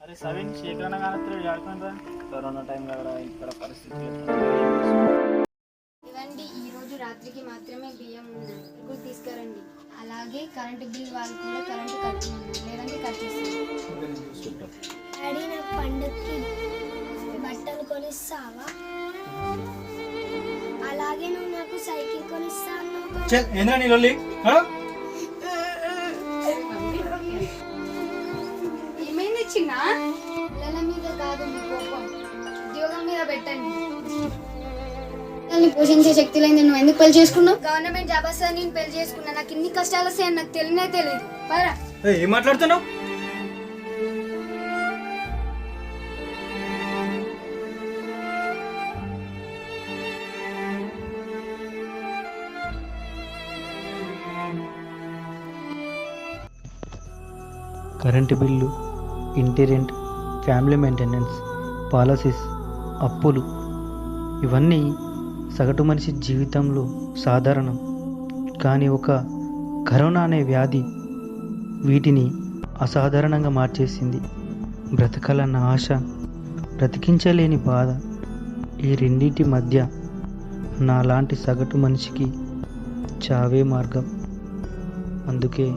అరే సవిన్ ఆడుకుంటా. కరోనా టైంలో కూడా ఇక్కడ పరిస్థితులు ఇవ్వండి ఈ రోజు రాత్రికి మాత్రమే బియ్యం ఉన్నాయి ఇప్పుడు తీసుకురండి. అలాగే కరెంటు బిల్ వాళ్ళు కూడా కరెంటు కట్ లేదంటే కట్ చేస్తాను డాడీ నా పండుగకి బట్టలు కొనిస్తావా? అలాగే నువ్వు నాకు సైకిల్ కొనిస్తా అన్నావు కదా. ఏంద్రా నీ చిన్న పిల్లల మీద కాదు మీ కోపం. ఉద్యోగం మీద పెట్టండి. పిల్లల్ని పోషించే శక్తి లేని నువ్వు ఎందుకు పెళ్ళి చేసుకున్నావు? గవర్నమెంట్ జాబ్ వస్తే నేను పెళ్ళి చేసుకున్నా. నాకు ఇన్ని కష్టాలు వస్తాయని నాకు తెలియనే తెలియదు. పరా ఏం మాట్లాడుతున్నావు? కరెంటు బిల్లు ఇంటి రెంట్ ఫ్యామిలీ మెయింటెనెన్స్ పాలసీస్ అప్పులు. ఇవన్నీ సగటు మనిషి జీవితంలో సాధారణం. కానీ ఒక కరోనా అనే వ్యాధి వీటిని అసాధారణంగా మార్చేసింది. బ్రతకాలన్న ఆశ బ్రతికించలేని బాధ ఈ రెండింటి మధ్య నాలాంటి సగటు మనిషికి చావే మార్గం. అందుకే